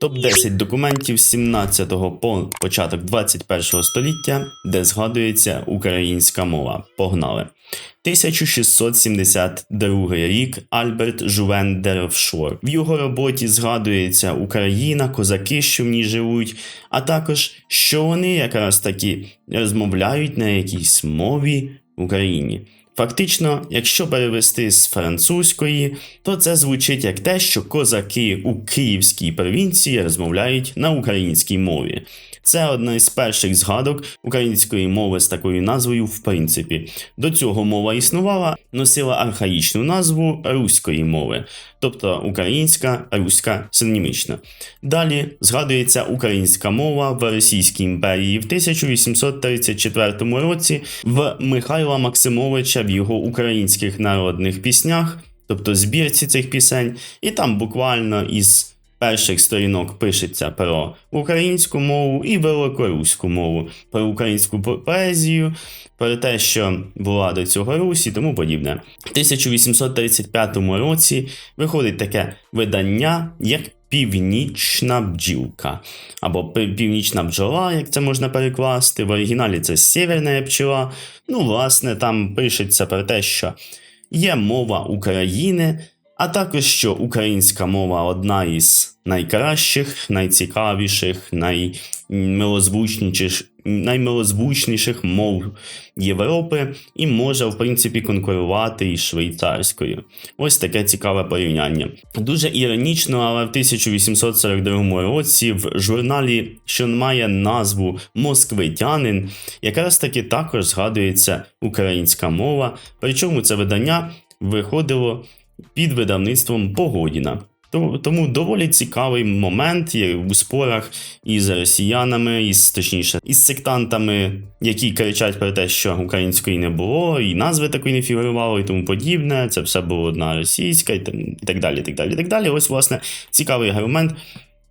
Топ-10 документів з 17 по початок 21 століття, де згадується українська мова. Погнали. 1672 рік Альберт Жувен Деревшор. В його роботі згадується Україна, козаки, що в ній живуть, а також що вони якраз таки розмовляють на якійсь мові в Україні. Фактично, якщо перевести з французької, то це звучить як те, що козаки у Київській провінції розмовляють на українській мові. Це одна із перших згадок української мови з такою назвою, в принципі. До цього мова існувала, носила архаїчну назву руської мови, тобто українська, руська синонімічна. Далі згадується українська мова в Російській імперії в 1834 році в Михайла Максимовича в його українських народних піснях, тобто збірці цих пісень, і там буквально із перших сторінок пишеться про українську мову і великоруську мову, про українську поезію, про те, що була до цього Русь і тому подібне. В 1835 році виходить таке видання, як Північна бджілка або північна бджола, як це можна перекласти. В оригіналі це сєвєрна бджола. Ну, власне, там пишеться про те, що є мова України, а також що українська мова одна із найкращих, найцікавіших, наймилозвучніших, наймилозвучніших мов Європи і може, в принципі, конкурувати із швейцарською. Ось таке цікаве порівняння. Дуже іронічно, але в 1842 році в журналі, що має назву Москвитянин, якраз таки також згадується українська мова. Причому це видання виходило під видавництвом Погодіна. То- Тому доволі цікавий момент у спорах із росіянами, із точніше, із сектантами, які кричать про те, що української не було, і назви такої не фігурувало, і тому подібне. Це все було одна російська, і так далі. Так далі, так далі. Ось, власне, цікавий аргумент,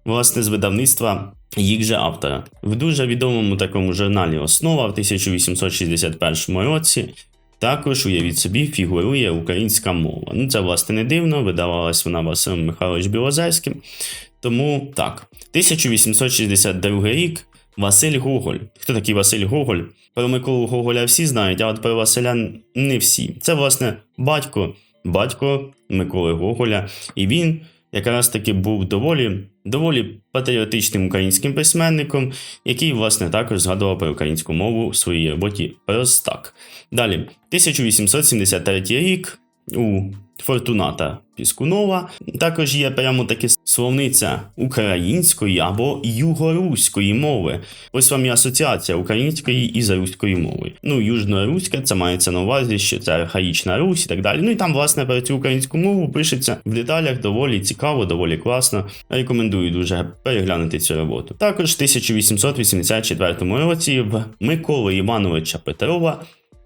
власне, з видавництва їх же автора. В дуже відомому такому журналі Основа в 1861 році також, уявіть собі, фігурує українська мова. Ну, це, власне, не дивно, видавалась вона Василем Михайлович Білозерським. Тому так, 1862 рік Василь Гоголь. Хто такий Василь Гоголь? Про Миколу Гоголя всі знають, а от про Василя не всі. Це, власне, батько, батько Миколи Гоголя, і він якраз таки був доволі, доволі патріотичним українським письменником, який, власне, також згадував про українську мову в своїй роботі Простак. Далі, 1873 рік у Фортуната Піскунова також є прямо таки словниця української або югоруської мови. Ось вам і асоціація української і заруської мови. Ну, южноруська, це мається на увазі, що це архаїчна Русь і так далі. Ну і там, власне, про цю українську мову пишеться в деталях доволі цікаво, доволі класно. Рекомендую дуже переглянути цю роботу. Також в 1884 році в Миколи Івановича Петрова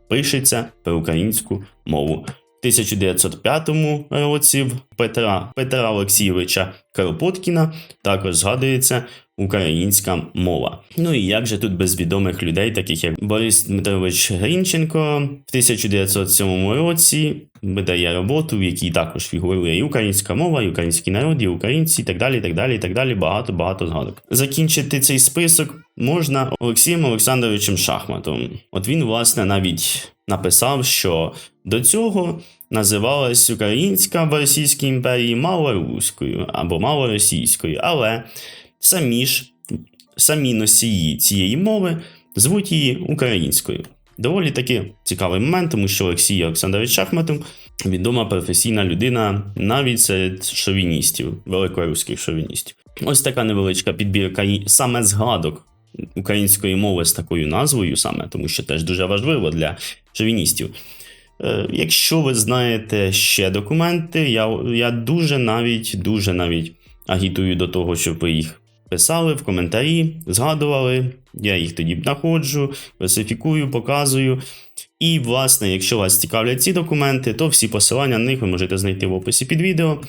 пишеться про українську мову. В 1905 році Петра Петра Олексійовича Кропоткіна також згадується українська мова. Ну і як же тут без відомих людей, таких як Борис Дмитрович Грінченко, в 1907 році видає роботу, в якій також фігурує і українська мова, і український народ, і українці, і так далі, і так далі, і так далі. Багато багато згадок. Закінчити цей список можна Олексієм Олександровичем Шахматом. От він, власне, навіть написав, що до цього називалась українська в Російській імперії малоруською або малоросійською, але самі ж самі носії цієї мови звуть її українською. Доволі таки цікавий момент, тому що Олексій Олександрович Шахматов відома професійна людина навіть серед шовіністів, великоруських шовіністів. Ось така невеличка підбірка саме згадок української мови з такою назвою, саме тому що теж дуже важливо для шовіністів. Е, Якщо ви знаєте ще документи, я, я дуже навіть дуже навіть агітую до того, щоб ви їх писали в коментарі, згадували. Я їх тоді знаходжу, класифікую, показую. І, власне, якщо вас цікавлять ці документи, то всі посилання на них ви можете знайти в описі під відео.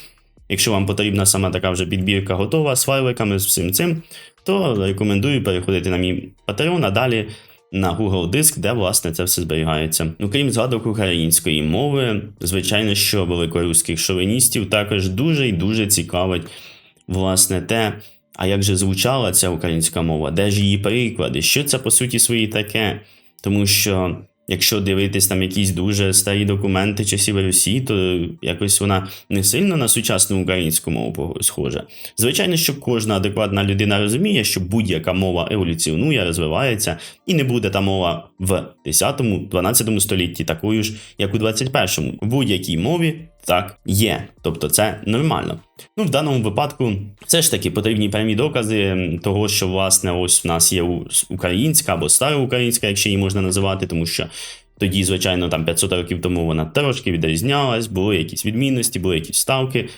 Якщо вам потрібна саме така вже підбірка готова з файликами, з всім цим, то рекомендую переходити на мій Patreon, а далі на Google Диск, де власне це все зберігається. Окрім згадок української мови, звичайно, що великоруських шовіністів також дуже і дуже цікавить власне те, А як же звучала ця українська мова? Де ж її переклади? Що це по суті свої таке? Тому що якщо дивитись там якісь дуже старі документи часів Русі, то якось вона не сильно на сучасну українську мову схожа. Звичайно, що кожна адекватна людина розуміє, що будь-яка мова еволюціонує, розвивається, і не буде та мова в 10-12 столітті такою ж, як у 21-му. В будь-якій мові так є. Тобто це нормально. Ну, в даному випадку все ж таки потрібні прямі докази того, що власне ось в нас є українська або староукраїнська, якщо її можна називати, тому що. Тоді, звичайно, там 500 років тому вона трошки відрізнялась, були якісь відмінності, були якісь ставки.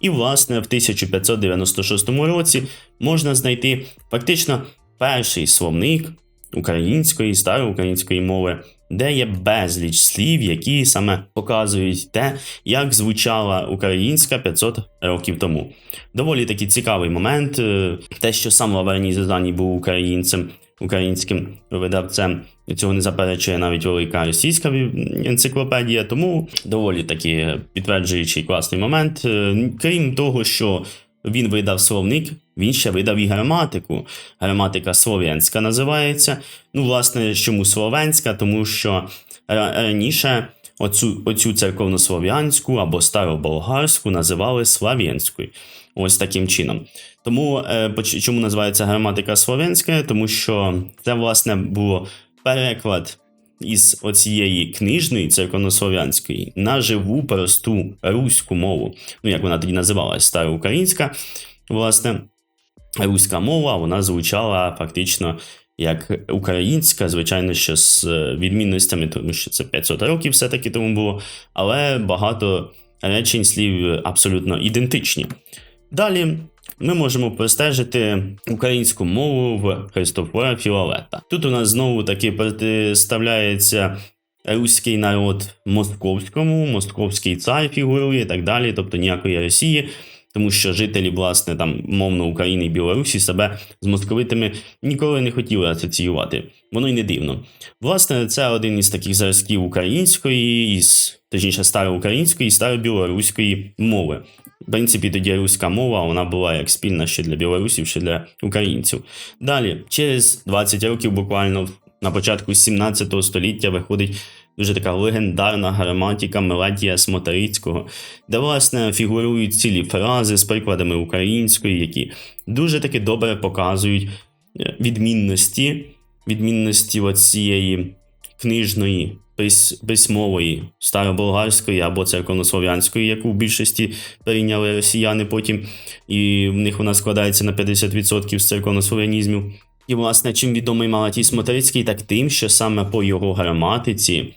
І, власне, в 1596 році можна знайти фактично перший словник української, староукраїнської мови, де є безліч слів, які саме показують те, як звучала українська 500 років тому. Доволі такий цікавий момент. е, Те, що сам Лаверній Зазаній був українцем, українським видавцем. Цього не заперечує навіть велика російська енциклопедія, тому доволі таки підтверджуючий класний момент. Е, Крім того, що він видав словник, він ще видав і граматику. Граматика слов'янська називається. Ну, власне, чому словенська? Тому що раніше оцю, оцю церковнослов'янську або староболгарську називали слав'янською. Ось таким чином. Тому е, чому називається граматика слов'янська? Тому що це, власне, було переклад із оцієї книжної церковнослов'янської на живу просту руську мову. Ну, як вона тоді називалась, староукраїнська. Власне, руська мова вона звучала фактично як українська, звичайно, що з е, відмінностями, тому що це 500 років все-таки тому було, але багато речень слів абсолютно ідентичні. Далі ми можемо простежити українську мову в Христофора Філалета. Тут у нас знову таки протиставляється руський народ московському, московський цар фігурує і так далі, тобто ніякої Росії. Тому що жителі, власне, там мовно України і Білорусі себе з московитами ніколи не хотіли асоціювати. Воно й не дивно. Власне, це один із таких зразків української, із, точніше, староукраїнської і старобілоруської мови. В принципі, тоді руська мова вона була як спільна ще для білорусів, ще для українців. Далі, через 20 років, буквально на початку 17 століття, виходить дуже така легендарна граматика Мелетія Смотарицького, де, власне, фігурують цілі фрази з прикладами української, які дуже таки добре показують е, відмінності, відмінності цієї книжної письмової староболгарської або церковнослов'янської, яку в більшості перейняли росіяни потім, і в них вона складається на 50% з церковнослов'янізмів. І, власне, чим відомий Малатій Смотрицький, так тим, що саме по його граматиці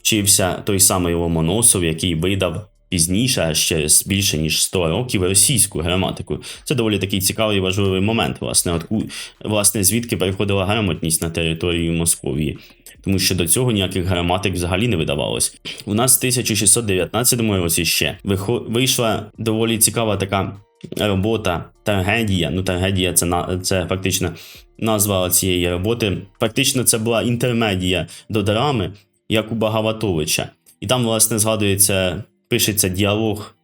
вчився той самий Ломоносов, який видав пізніше, аж через більше ніж 100 років, російську граматику. Це доволі такий цікавий і важливий момент, власне, от, власне, звідки переходила грамотність на територію Московії. Тому що до цього ніяких граматик взагалі не видавалось. У нас в 1619 році ще вийшла доволі цікава така робота трагедія. Ну, трагедія це на це фактично назва цієї роботи. Фактично, це була інтермедія до драми Якуба Гаватовича. І там, власне, згадується, пишеться діалог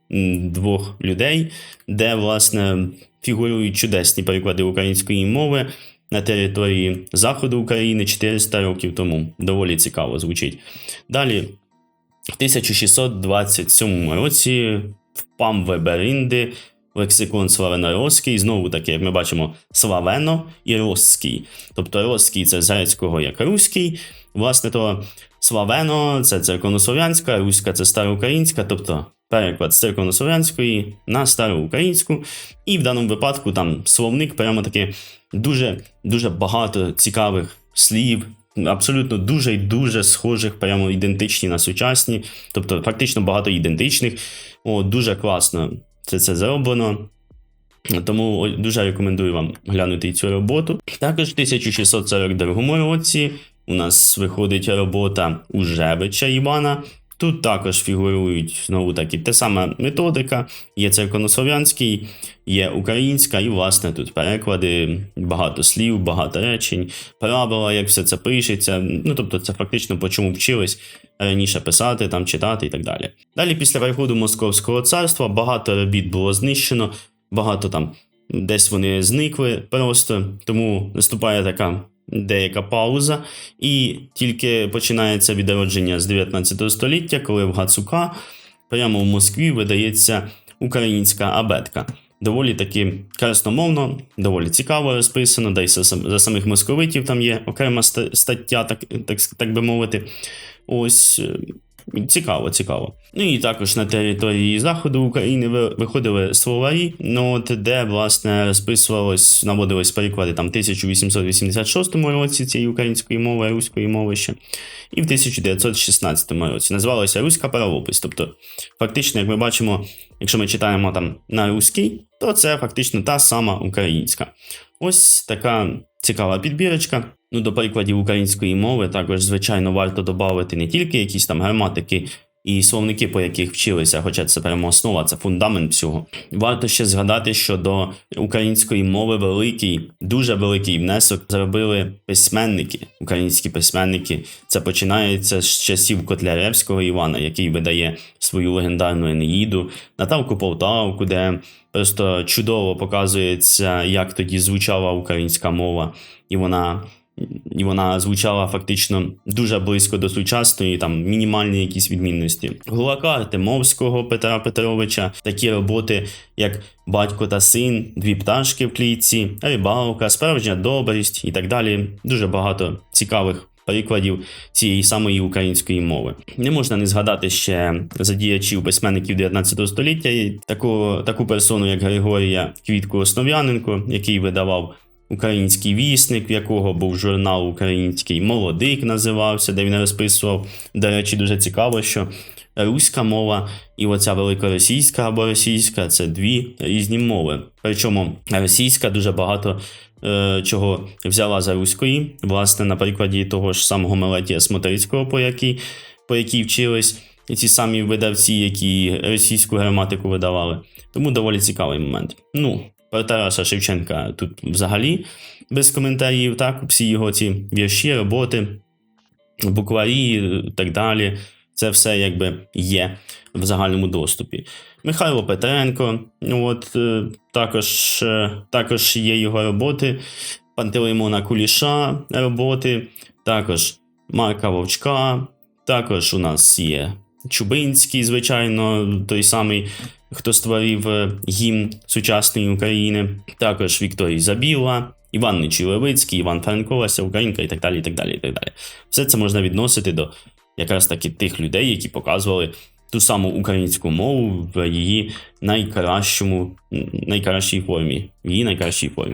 двох людей, де, власне, фігурують чудесні переклади української мови на території Заходу України 400 років тому. Доволі цікаво звучить. Далі, в 1627 році впам Веберинди лексикон славяно-росський, знову таки, ми бачимо, славено і росський. Тобто росський це з грецького як руський. Власне, то славено це церковнослов'янська, руська це староукраїнська, тобто переклад з церковнослов'янської на староукраїнську. І в даному випадку там словник прямо таки дуже, дуже багато цікавих слів. Абсолютно дуже і дуже схожих, прямо ідентичні на сучасні, тобто фактично багато ідентичних. О, дуже класно це це зроблено. Тому дуже рекомендую вам глянути цю роботу. Також в 1642 році у нас виходить робота Ужевича Івана. Тут також фігурують знову таки те сама методика. Є церковнослов'янський, є українська, і, власне, тут переклади, багато слів, багато речень, правила, як все це пишеться. Ну, тобто, це фактично по чому вчились раніше писати, там читати і так далі. Далі, після переходу Московського царства, багато робіт було знищено, багато там десь вони зникли просто, тому наступає така деяка пауза, і тільки починається відродження з 19 століття, коли в Гацука прямо в Москві видається українська абетка. Доволі таки красномовно, доволі цікаво розписано, да й за, самих московитів там є окрема стаття, так, так, так би мовити. Ось цікаво, цікаво. Ну і також на території заходу України виходили словарі, ну от де власне розписувалось, наводились приклади там 1886 році цієї української мови, руської мови ще, і в 1916 році. Називалося Руська правопис. Тобто, фактично, як ми бачимо, якщо ми читаємо там на руській, то це фактично та сама українська. Ось така цікава підбірочка. Ну, до прикладів української мови також, звичайно, варто додати не тільки якісь там граматики і словники, по яких вчилися, хоча це прямо основа, це фундамент всього. Варто ще згадати, що до української мови великий, дуже великий внесок зробили письменники, українські письменники. Це починається з часів Котляревського Івана, який видає свою легендарну Енеїду, Наталку Полтавку, де просто чудово показується, як тоді звучала українська мова, і вона. І вона звучала фактично дуже близько до сучасної, там мінімальні якісь відмінності. Гулака Артемовського Петра Петровича, такі роботи, як Батько та син, Дві пташки в клітці, Рибалка, Справжня добрість і так далі. Дуже багато цікавих прикладів цієї самої української мови. Не можна не згадати ще задіячів письменників 19 століття, і таку, таку персону, як Григорія Квітку Основ'яненко, який видавав Український вісник, в якого був журнал Український Молодик називався, де він розписував. До речі, дуже цікаво, що руська мова і оця великоросійська або російська це дві різні мови. Причому російська дуже багато е, чого взяла за руської, власне, на прикладі того ж самого Мелетія Смотрицького, по якій, по якій вчились. Ці самі видавці, які російську граматику видавали. Тому доволі цікавий момент. Ну, Тараса Шевченка тут взагалі без коментарів, так, всі його ці вірші, роботи, букварі і так далі. Це все якби є в загальному доступі. Михайло Петренко, от е, також, е, також є його роботи, Пантелеймона Куліша роботи, також Марка Вовчка, також у нас є Чубинський, звичайно, той самий, хто створив е, гімн сучасної України, також Вікторій Забіла, Іван Нечілевицький, Іван Франко, Леся Українка і так далі. і так далі, і так далі. Все це можна відносити до якраз таки тих людей, які показували ту саму українську мову в її найкращому, найкращій формі. В її найкращій формі.